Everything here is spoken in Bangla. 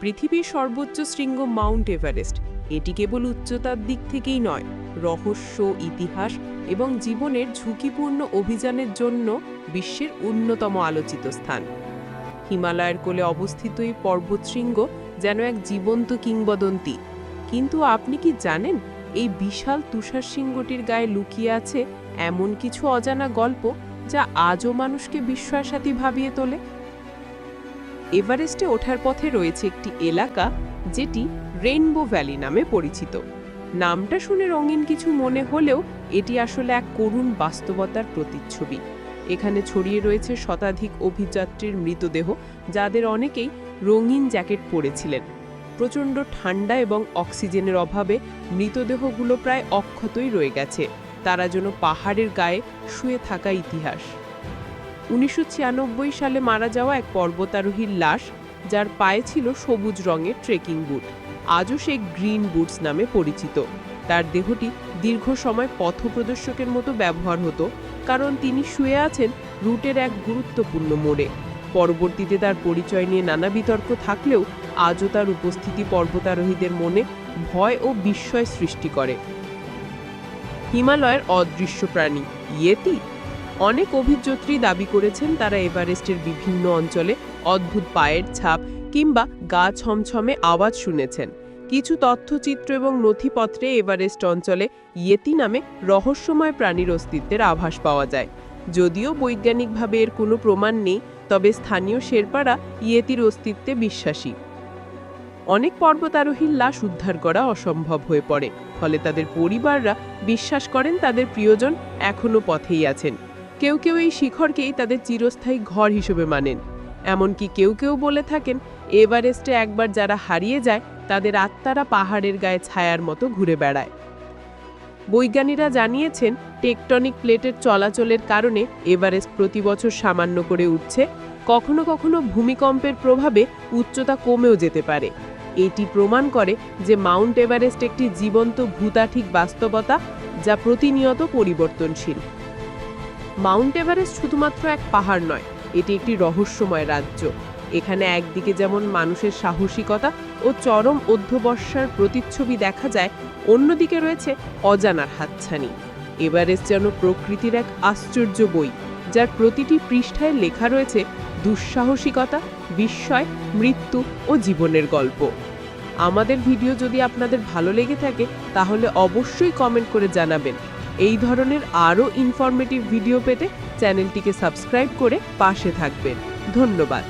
পৃথিবীর সর্বোচ্চ শৃঙ্গ মাউন্ট এভারেস্ট। এটি কেবল উচ্চতার দিক থেকেই নয়, রহস্য, ইতিহাস এবং জীবনের ঝুঁকিপূর্ণ অভিযানের জন্য বিশ্বের অন্যতম আলোচিত স্থান। হিমালয়ের কোলে অবস্থিত এই পর্বতশৃঙ্গ যেন এক জীবন্ত কিংবদন্তি। কিন্তু আপনি কি জানেন, এই বিশাল তুষার শৃঙ্গটির গায়ে লুকিয়ে আছে এমন কিছু অজানা গল্প যা আজও মানুষকে বিস্ময়সাথী ভাবিয়ে তোলে? এভারেস্টে ওঠার পথে রয়েছে একটি এলাকা যেটি রেইনবো ভ্যালি নামে পরিচিত। নামটা শুনে রঙিন কিছু মনে হলেও এটি আসলে এক করুণ বাস্তবতার প্রতিচ্ছবি। এখানে ছড়িয়ে রয়েছে শতাধিক অভিযাত্রীর মৃতদেহ, যাদের অনেকেই রঙিন জ্যাকেট পরেছিলেন। প্রচণ্ড ঠান্ডা এবং অক্সিজেনের অভাবে মৃতদেহগুলো প্রায় অক্ষতই রয়ে গেছে। তারা যেন পাহাড়ের গায়ে শুয়ে থাকা ইতিহাস। উনিশশো ছিয়ানব্বই সালে মারা যাওয়া এক পর্বতারোহীর লাশ, যার পায়ে ছিল সবুজ রঙের ট্রেকিং বুট। আজও সে গ্রিন বুটস নামে পরিচিত। তার দেহটি দীর্ঘ সময় পথপ্রদর্শকের মতো ব্যবহার হতো, কারণ তিনি শুয়ে আছেন রুটের এক গুরুত্বপূর্ণ মোড়ে। পরবর্তীতে তার পরিচয় নিয়ে নানা বিতর্ক থাকলেও আজও তার উপস্থিতি পর্বতারোহীদের মনে ভয় ও বিস্ময় সৃষ্টি করে। হিমালয়ের অদৃশ্য প্রাণী ইয়েতি? অনেক অভিযোত্রী দাবি করেছেন তারা এভারেস্টের বিভিন্ন অঞ্চলে অদ্ভুত পায়ের ছাপ কিংবা গা ছমছমে আওয়াজ শুনেছেন। কিছু তথ্যচিত্র এবং নথিপত্রে এভারেস্ট অঞ্চলে ইয়েতি নামে রহস্যময় প্রাণীর অস্তিত্বের আভাস পাওয়া যায়। যদিও বৈজ্ঞানিকভাবে এর কোনো প্রমাণ নেই, তবে স্থানীয় শেরপারা ইয়েতির অস্তিত্বে বিশ্বাসী। অনেক পর্বতারোহীর লাশ উদ্ধার করা অসম্ভব হয়ে পড়ে, ফলে তাদের পরিবাররা বিশ্বাস করেন তাদের প্রিয়জন এখনও পথেই আছেন। কেউ কেউ এই শিখরকেই তাদের চিরস্থায়ী ঘর হিসেবে মানেন। এমনকি কেউ কেউ বলে থাকেন, এভারেস্টে একবার যারা হারিয়ে যায়, তাদের আত্মারা পাহাড়ের গায়ে ছায়ার মতো ঘুরে বেড়ায়। বৈজ্ঞানীরা জানিয়েছেন, টেকটনিক প্লেটের চলাচলের কারণে এভারেস্ট প্রতি বছর সামান্য করে উঠছে, কখনো কখনো ভূমিকম্পের প্রভাবে উচ্চতা কমেও যেতে পারে। এটি প্রমাণ করে যে মাউন্ট এভারেস্ট একটি জীবন্ত ভূতাঠিক বাস্তবতা যা প্রতিনিয়ত পরিবর্তনশীল। মাউন্ট এভারেস্ট শুধুমাত্র এক পাহাড় নয়, এটি একটি রহস্যময় রাজ্য। এখানে একদিকে যেমন মানুষের সাহসিকতা ও চরম অধ্যবসার প্রতিচ্ছবি দেখা যায়, অন্যদিকে রয়েছে অজানার হাতছানি। এভারেস্ট যেন প্রকৃতির এক আশ্চর্য বই, যার প্রতিটি পৃষ্ঠায় লেখা রয়েছে দুঃসাহসিকতা, বিস্ময়, মৃত্যু ও জীবনের গল্প। আমাদের ভিডিও যদি আপনাদের ভালো লেগে থাকে, তাহলে অবশ্যই কমেন্ট করে জানাবেন। এই ধরনের আরও ইনফরমেটিভ ভিডিও পেতে চ্যানেলটিকে সাবস্ক্রাইব করে পাশে থাকবেন। ধন্যবাদ।